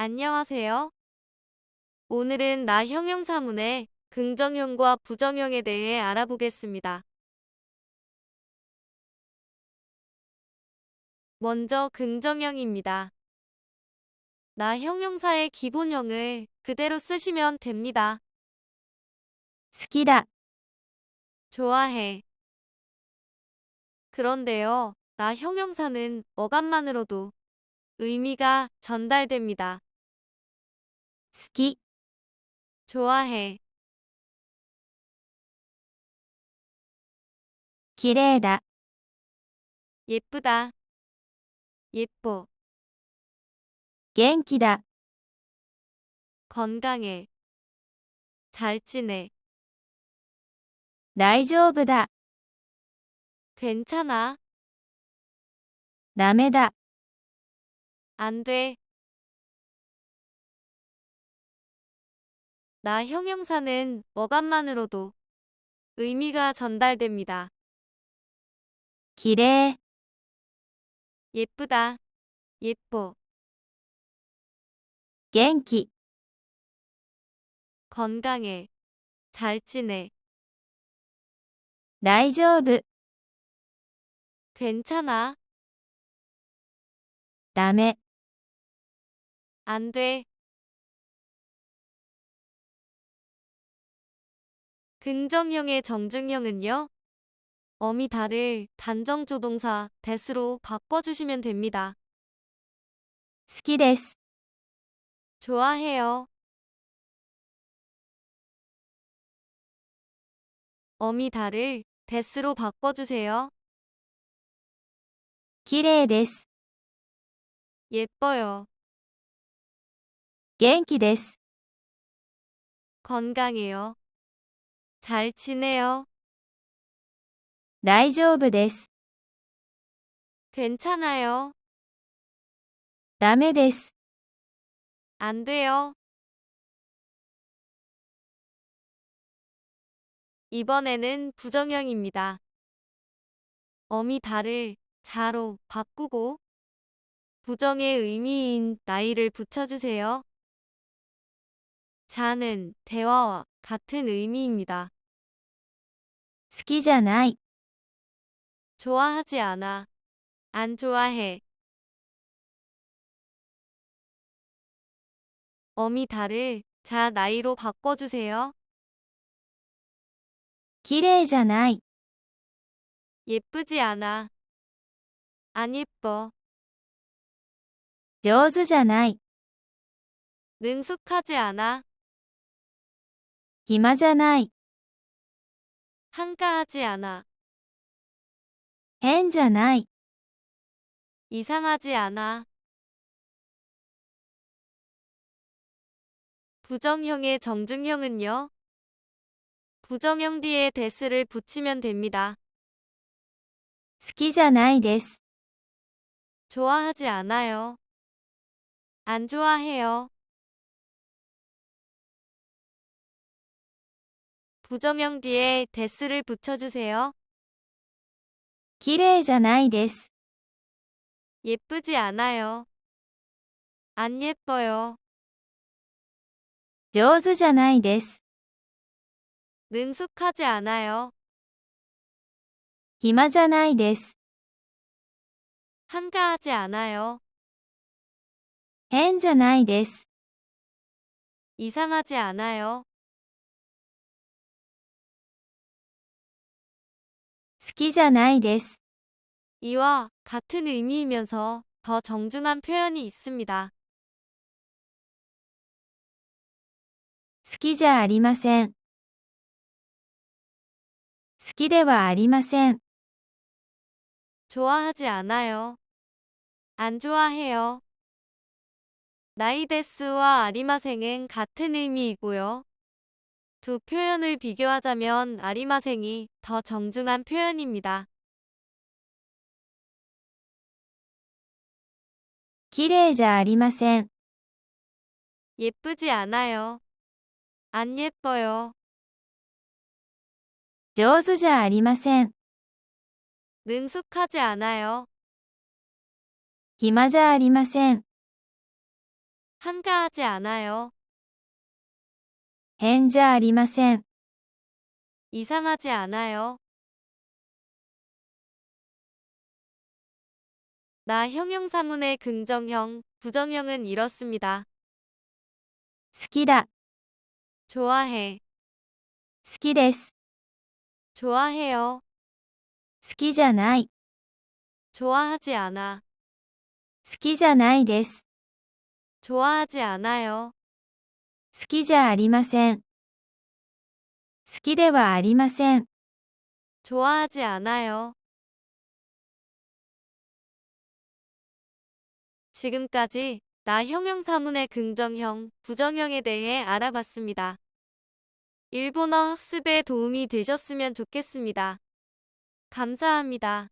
안녕하세요. 오늘은 나 형용사문의 긍정형과 부정형에 대해 알아보겠습니다. 먼저 긍정형입니다. 나 형용사의 기본형을 그대로 쓰시면 됩니다. 好きだ、 좋아해. 그런데요, 나 형용사는 어감만으로도 의미가 전달됩니다. 好き、 좋아해. 綺麗だ、 예쁘다. 예뻐. 元気だ、 건강해. 잘 지내. 大丈夫だ、 괜찮아. ダメだ、 안 돼. 나 형용사는 어감만으로도 의미가 전달됩니다. 綺麗、 예쁘다. 예뻐. 元気、 건강해. 잘 지내. 大丈夫、 괜찮아. ダメ、 안 돼. 긍정형의 정중형은요. 어미다를 단정조동사 that으로 바꿔주시면 됩니다. 好きです、 좋아해요. 어미다를 that으로 바꿔주세요. 綺麗です、 예뻐요. 元気です、 건강해요. 잘 지내요. 大丈夫です、 괜찮아요. ダメです、 안 돼요. 이번에는 부정형입니다. 어미다를 자로 바꾸고 부정의 의미인 나이를 붙여주세요. 자는 대화와 같은 의미입니다. 好きじゃない、 좋아하지 않아. 안 좋아해. 어미다를 자 나이로 바꿔주세요. 綺麗じゃない、 예쁘지 않아. 안 예뻐. 上手じゃない、 능숙하지 않아. 暇じゃない、 한가하지 않아. 変じゃない、 이상하지 않아. 부정형의 정중형은요. 부정형 뒤에 데스를 붙이면 됩니다. 好きじゃないです、 좋아하지 않아요. 안 좋아해요. 부정형 뒤에 데스를 붙여주세요. 綺麗じゃないです、 예쁘지 않아요. 안 예뻐요. 上手じゃないです、 능숙하지 않아요. 暇じゃないです、 한가하지 않아요. 変じゃないです、 이상하지 않아요. 好きじゃないです、 이와 같은 의미이면서 더 정중한 표현이 있습니다. 好きじゃありません。好きではありません。 좋아하지 않아요. 안 좋아해요. 나이데스와 아리마생은 같은 의미이고요. 두 표현을 비교하자면 아리마생이 더 정중한 표현입니다. 綺麗じゃありません。 예쁘지 않아요. 안 예뻐요. 上手じゃありません。 능숙하지 않아요. 暇じゃありません。 한가하지 않아요. 変じゃありません。 이상하지 않아요. 나 형용사문의 긍정형, 부정형은 이렇습니다. 好きだ。 좋아해, 好きです。 좋아해요, 好きじゃない。 좋아하지 않아, 好きじゃないです。 좋아하지 않아요, 好きじゃありません。好きではありません。 좋아하지 않아요. 지금까지 나 형용사문의 긍정형, 부정형에 대해 알아봤습니다. 일본어 학습에 도움이 되셨으면 좋겠습니다. 감사합니다.